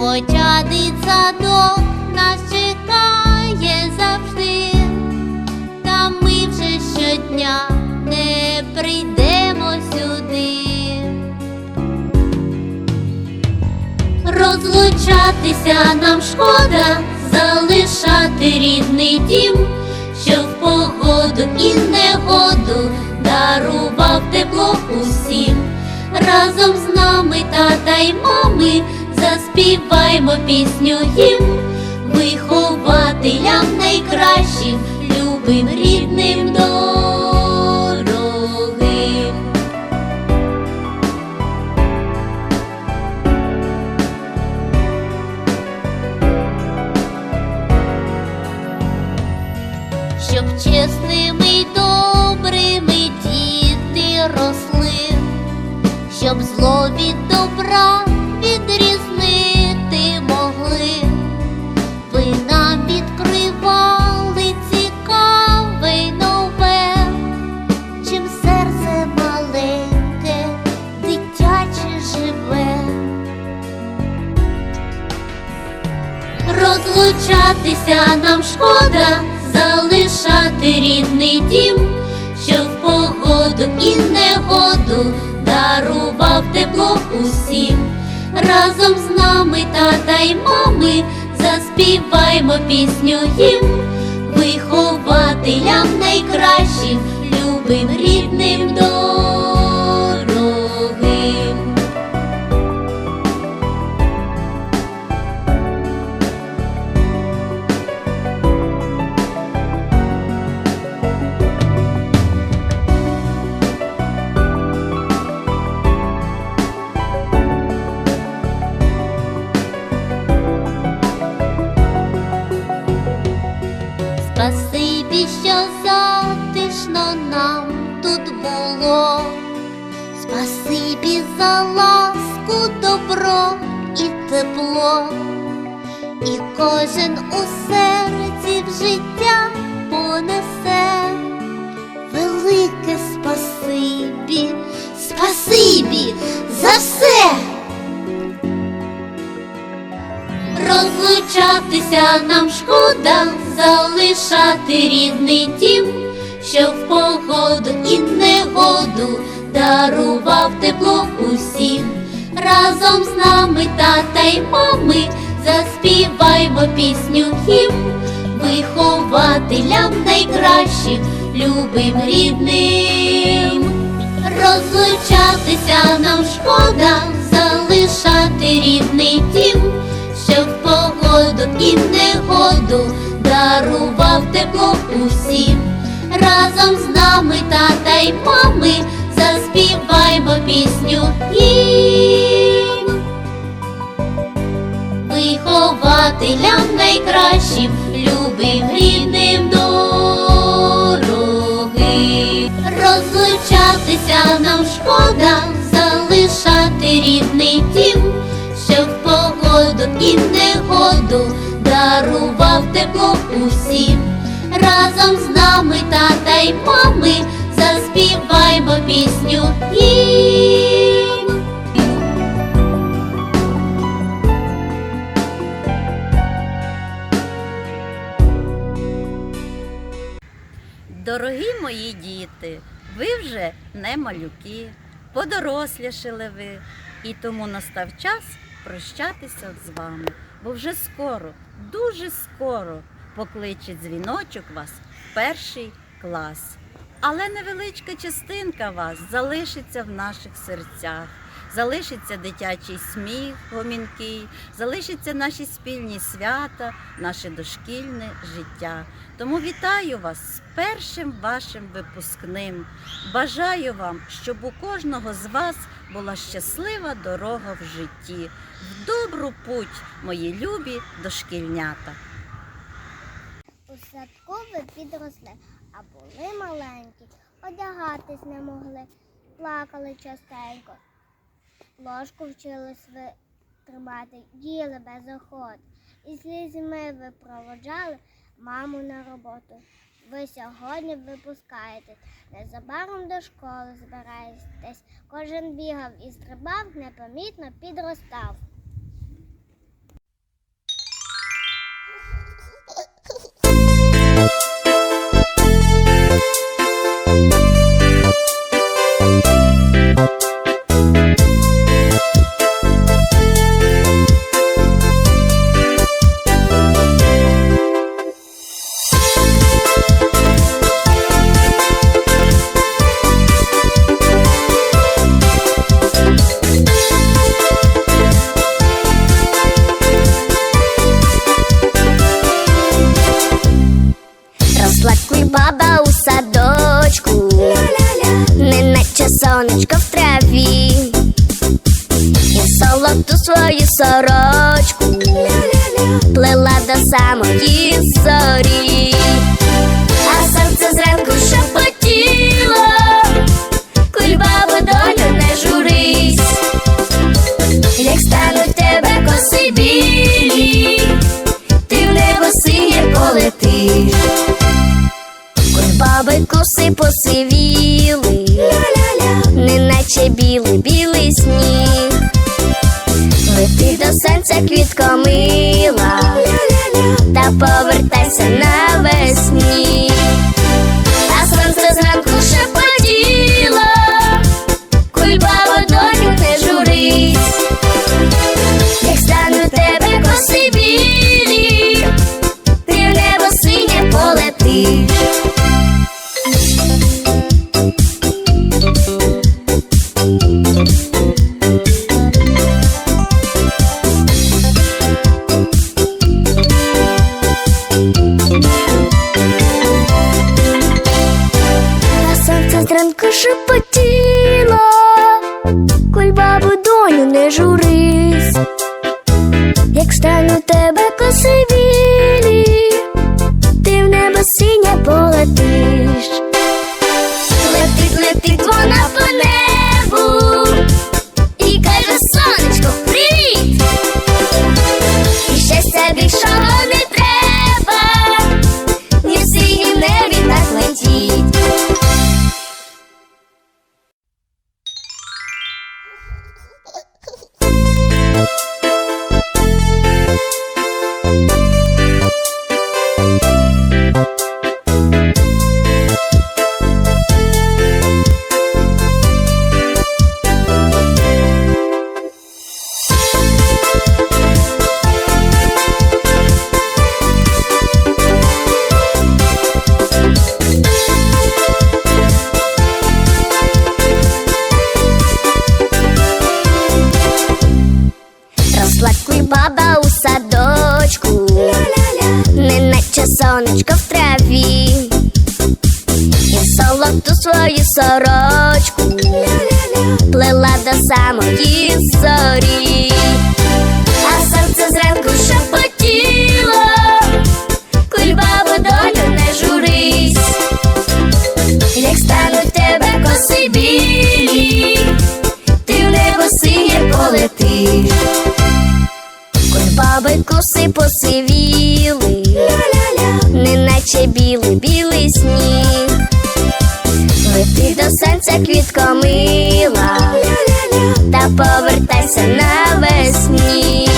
хоча дитсадок нас чекає завжди, та ми вже щодня не прийдемо сюди. Розлучатися нам шкода, залишати рідний дім, що в погоду і негоду дарував тепло усім. Разом з нами, тата й мами, заспіваймо пісню їм, вихователям найкращим, любим рідним дорогим. Розлучатися нам шкода, залишати рідний дім, що в погоду і негоду дарував тепло усім. Разом з нами, тата й мами, заспіваймо пісню їм, вихователям найкращим, любим рідним дорогим. І кожен у серці в життя понесе велике спасибі, спасибі за все. Розлучатися нам шкода, залишати рідний дім, що в погоду і негоду дарував тепло усім. Разом з нами, тата й мами, заспіваймо пісню гімн, вихователям найкращим, любим рідним. Розлучатися нам шкода, залишати рідний дім, що в погоду і негоду дарував тепло усім. Разом з нами, тата й мами, заспіваймо пісню їм. Вихователям найкращим, любим рідним дорогим. Розлучатися нам шкода, залишати рідний дім, що в погоду і негоду дарував тепло усім. Разом з нами, тата й мами, заспіваймо пісню діти, ви вже не малюки, подорослішили ви, і тому настав час прощатися з вами, бо вже скоро, дуже скоро покличе дзвіночок вас в перший клас. Але невеличка частинка вас залишиться в наших серцях. Залишиться дитячий сміх гомінкий, залишиться наші спільні свята, наше дошкільне життя. Тому вітаю вас з першим вашим випускним. Бажаю вам, щоб у кожного з вас була щаслива дорога в житті. В добру путь, мої любі дошкільнята. У садку ви підросли, а були маленькі, одягатись не могли, плакали частенько. Ложку вчились ви тримати, їли без охот. і слізьми ви проводжали маму на роботу. Ви сьогодні випускаєтесь, незабаром до школи збираєтесь. Кожен бігав і стрибав, непомітно підростав. Свою сорочку. Плела до самої зорі, а серце зранку шепотіло, кульбабу доню не журись, як стануть тебе коси білі, ти в небо синє полетиш. Баби коси посивіли, неначе білий білий сніг. До сонця квітко мила, та повертайся навесні. Сонце шепотіла, коль бабу доню не журись, як стану тебе коси білі, ти в небо синя полетиш. Летить, летить вона по небу сонечко в траві, і золоту свою сорочку плела до самої зорі, а серце зранку шепотіло, кульбабу доню не журись, як стануть тебе коси білі, ти в небо синє полетиш. Баби коси посивіли, неначе білий білий сніг. Лети до сонця квітко мила, та повертайся навесні.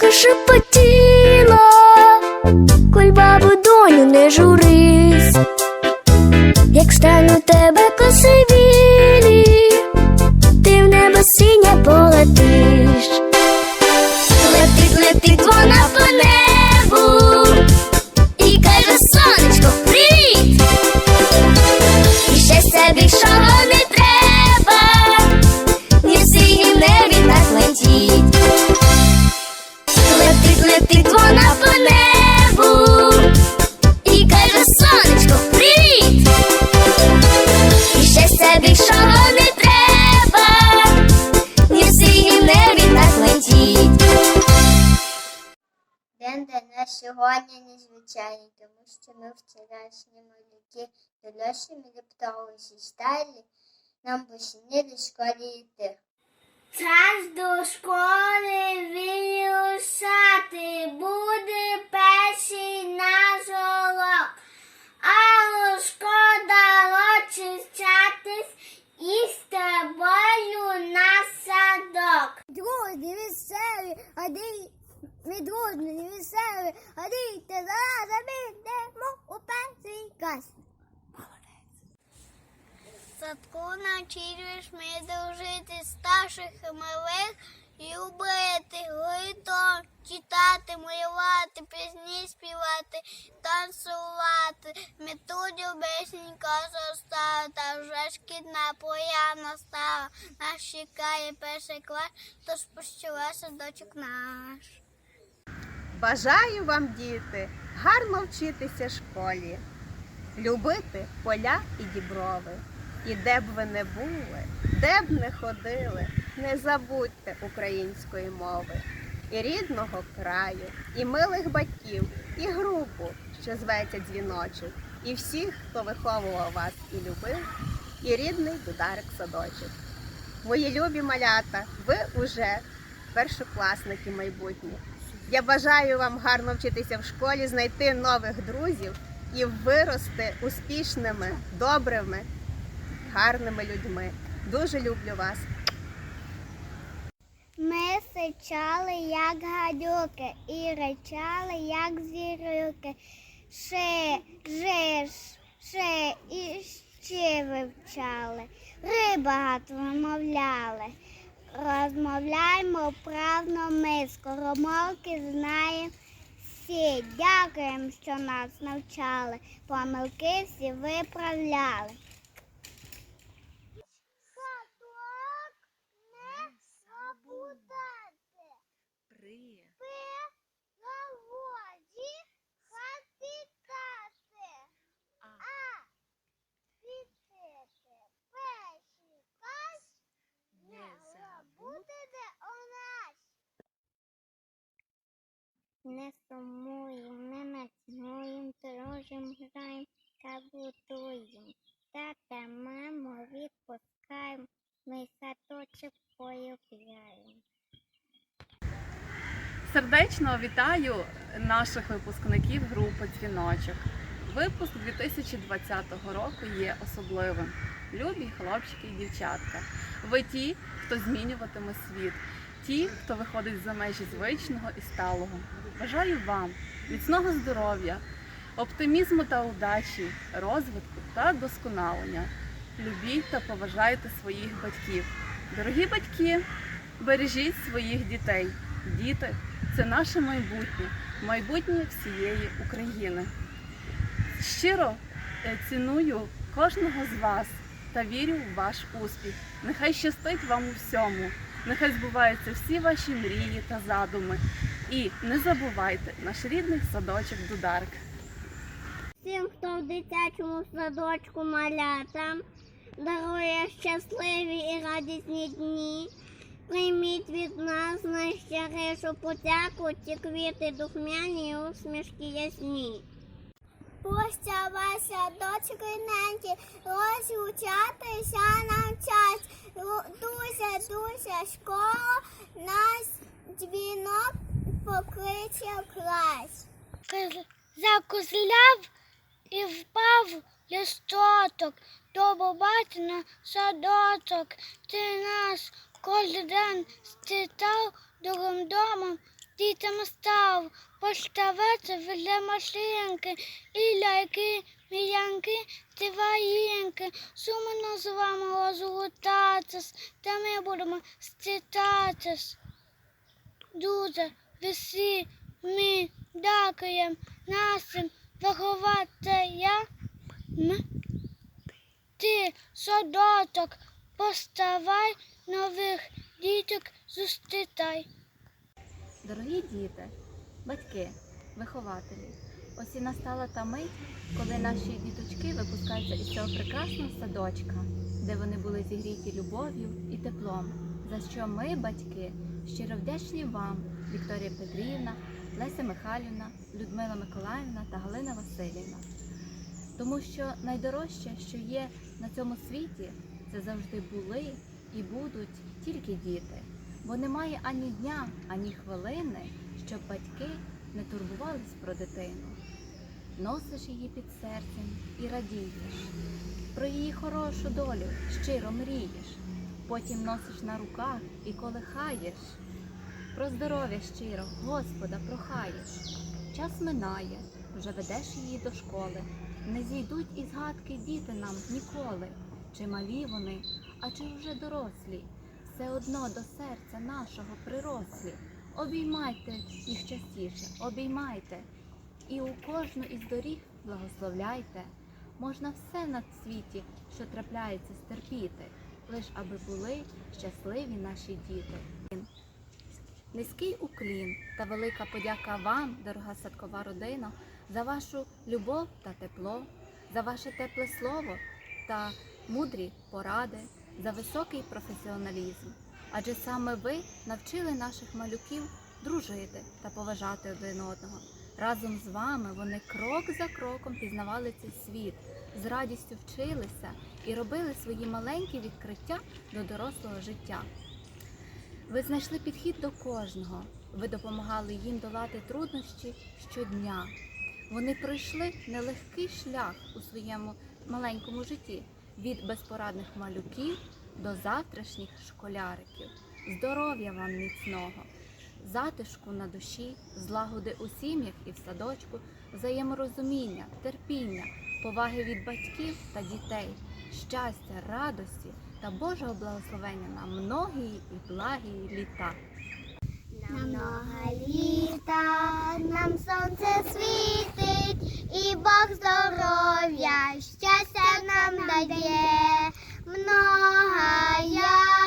Сонце сьогодні незвичайні, тому що ми вчорашні малюки, дорослі міліптологи сталі, нам більше не до школи йти. Час до школи вирішати, буде перший наш урок. Але шкода очищатись і з тобою на садок. Друзі, веселі, ходи, ми дружні, веселі, ходіть, зараз підемо у перший клас. Садку навчились ми дружити старших і малих, любити, гуртом, читати, малювати, пісні співати, танцювати. Методю бесенька зостала, та вже шкідна поя настала. Нас чекає перший клас, тож пощила садочок наш. Бажаю вам, діти, гарно вчитися в школі, любити поля і діброви. І де б ви не були, де б не ходили, не забудьте української мови, і рідного краю, і милих батьків, і групу, що зветься дзвіночок, і всіх, хто виховував вас і любив, і рідний дударик садочок. Мої любі малята, ви уже першокласники майбутні. Я бажаю вам гарно вчитися в школі, знайти нових друзів і вирости успішними, добрими, гарними людьми. Дуже люблю вас. Ми сичали, як гадюки, і речали, як зірюки. Ще, же, ще і ще вивчали. Ри багато вимовляли. Розмовляємо правно ми, скоромовки знаємо всі. Дякуємо, що нас навчали. Помилки всі виправляли. Садок не забудати. При. На воді хатикати. А піти перший клас не забудете у нас. Не сумуєм, не нацнуєм, дружим, граєм, кабутуєм. Тата, маму відпускаєм, ми садочок полюбляємо. Сердечно вітаю наших випускників групи Дзвіночок. Випуск 2020 року є особливим. Любі хлопчики і дівчатка. Ви ті, хто змінюватиме світ, ті, хто виходить за межі звичного і сталого. Бажаю вам міцного здоров'я, оптимізму та удачі, розвитку та досконалення. Любіть та поважайте своїх батьків. Дорогі батьки, бережіть своїх дітей. Діти це наше майбутнє, майбутнє всієї України. Щиро е, ціную кожного з вас та вірю в ваш успіх. Нехай щастить вам у всьому, нехай збуваються всі ваші мрії та задуми. І не забувайте наш рідний садочок Дударк. Всім, хто в дитячому садочку малята, дарує щасливі і радісні дні. Прийміть від нас найщирішу подяку, ці квіти духмяні і усмішки ясні. Прощавай садочок рідненький, розлучатися нам час. Дуся, дуся, школа, нас дзвінок покличе в клас. Закузляв і впав листочок, то побачив на садочок. Ти нас кожен день ститав другим домом, дітям став, поставити біля машинки, і ляйки, міянки, ти воїнки, сумно з вами розлутатись, та ми будемо ститатись. Дуже весі ми дякуємо нашим вихователям. Ти, садочок, поставай нових діток зустрітай. Дорогі діти, батьки, вихователі, ось і настала та мить, коли наші діточки випускаються із цього прекрасного садочка, де вони були зігріті любов'ю і теплом, за що ми, батьки, щиро вдячні вам, Вікторія Петрівна, Леся Михайлівна, Людмила Миколаївна та Галина Васильівна. Тому що найдорожче, що є на цьому світі, це завжди були і будуть тільки діти. Бо немає ані дня, ані хвилини, щоб батьки не турбувались про дитину. Носиш її під серцем і радієш, про її хорошу долю щиро мрієш, потім носиш на руках і колихаєш, про здоров'я щиро Господа прохаєш. Час минає, вже ведеш її до школи, не зійдуть із згадки діти нам ніколи, чи малі вони, а чи вже дорослі, все одно до серця нашого прирослі. Обіймайте їх частіше, обіймайте, і у кожну із доріг благословляйте. Можна все на світі, що трапляється, стерпіти, лиш аби були щасливі наші діти. Низький уклін та велика подяка вам, дорога садкова родина, за вашу любов та тепло, за ваше тепле слово та мудрі поради, за високий професіоналізм. Адже саме ви навчили наших малюків дружити та поважати один одного. Разом з вами вони крок за кроком пізнавали цей світ, з радістю вчилися і робили свої маленькі відкриття до дорослого життя. Ви знайшли підхід до кожного. Ви допомагали їм долати труднощі щодня. Вони пройшли нелегкий шлях у своєму маленькому житті від безпорадних малюків до завтрашніх школяриків. Здоров'я вам міцного, затишку на душі, злагоди у сім'ях і в садочку, взаєморозуміння, терпіння, поваги від батьків та дітей, щастя, радості та Божого благословення на многії і благі літа. На много літа нам сонце світить, і Бог здоров'я, щастя нам дає. Многая, многая,